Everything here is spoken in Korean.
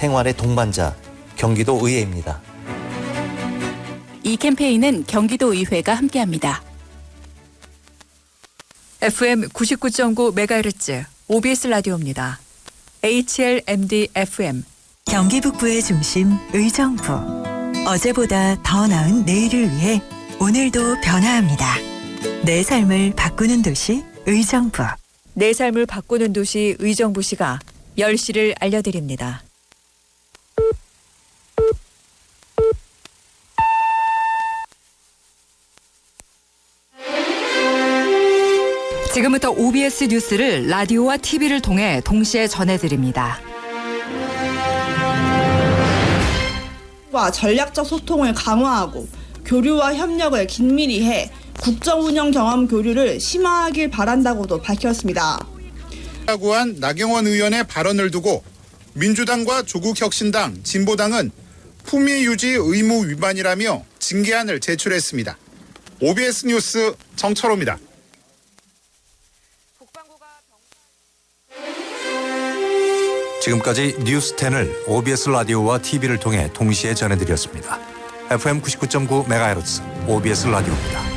생활의 동반자 경기도 의회입니다. 이 캠페인은 경기도 의회가 함께합니다. FM 99.9 메가헤르츠 OBS 라디오입니다. HLMD FM 경기 북부의 중심 의정부. 어제보다 더 나은 내일을 위해 오늘도 변화합니다. 내 삶을 바꾸는 도시 의정부. 내 삶을 바꾸는 도시 의정부시가 10시를 알려드립니다. 지금부터 OBS 뉴스를 라디오와 TV를 통해 동시에 전해드립니다. 과 전략적 소통을 강화하고 교류와 협력을 긴밀히 해 국정 운영 경험 교류를 심화하길 바란다고도 밝혔습니다. 라고 한 나경원 의원의 발언을 두고 민주당과 조국혁신당, 진보당은 품위 유지 의무 위반이라며 징계안을 제출했습니다. OBS 뉴스 정철호입니다. 지금까지 뉴스 10을 OBS 라디오와 TV를 통해 동시에 전해드렸습니다. FM 99.9 MHz OBS 라디오입니다.